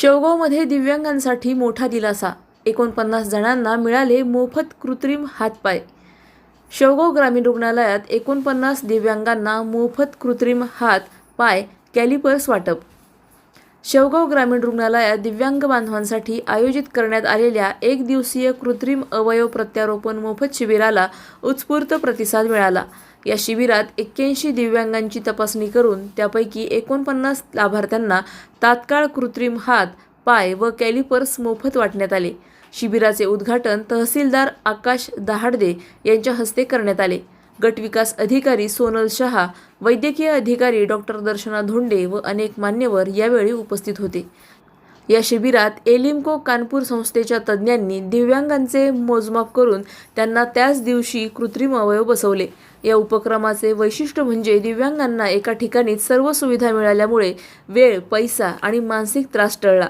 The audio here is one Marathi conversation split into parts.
शेवगावमध्ये दिव्यांगांसाठी मोठा दिलासा. एकोणपन्नास जणांना मिळाले मोफत कृत्रिम हातपाय. शेवगाव ग्रामीण रुग्णालयात एकोणपन्नास दिव्यांगांना मोफत कृत्रिम हात पाय कॅलिपर्स वाटप शेवगाव ग्रामीण रुग्णालयात दिव्यांग बांधवांसाठी आयोजित करण्यात आलेल्या एक दिवसीय कृत्रिम अवयव प्रत्यारोपण मोफत शिबिराला उत्स्फूर्त प्रतिसाद मिळाला. या शिबिरात एक्क्याऐंशी दिव्यांगांची तपासणी करून त्यापैकी एकोणपन्नास लाभार्थ्यांना तात्काळ कृत्रिम हात पाय व कॅलिपर्स मोफत वाटण्यात आले. शिबिराचे उद्घाटन तहसीलदार आकाश दहाडदे यांच्या हस्ते करण्यात आले. गटविकास अधिकारी सोनल शहा वैद्यकीय अधिकारी डॉक्टर दर्शना धोंडे व अनेक मान्यवर यावेळी उपस्थित होते. या शिबिरात एलिम्को कानपूर संस्थेच्या तज्ज्ञांनी दिव्यांगांचे मोजमाप करून त्यांना त्याच दिवशी कृत्रिम अवयव बसवले. या उपक्रमाचे वैशिष्ट्य म्हणजे दिव्यांगांना एका ठिकाणीच सर्व सुविधा मिळाल्यामुळे वेळ पैसा आणि मानसिक त्रास टळला.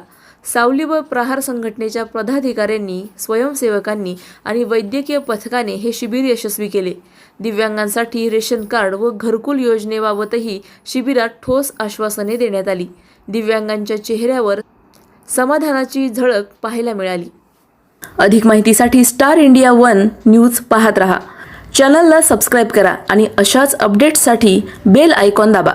सावली व प्रहार संघटनेच्या पदाधिकाऱ्यांनी स्वयंसेवकांनी आणि वैद्यकीय पथकाने हे शिबिर यशस्वी केले. दिव्यांगांसाठी रेशन कार्ड व घरकुल योजनेबाबतही शिबिरात ठोस आश्वासने देण्यात आली. दिव्यांगांच्या चेहऱ्यावर समाधानाची झळक पाहायला मिळाली. अधिक माहितीसाठी स्टार इंडिया वन न्यूज पाहत रहा. चॅनलला सबस्क्राईब करा आणि अशाच अपडेट्ससाठी बेल आयकॉन दाबा.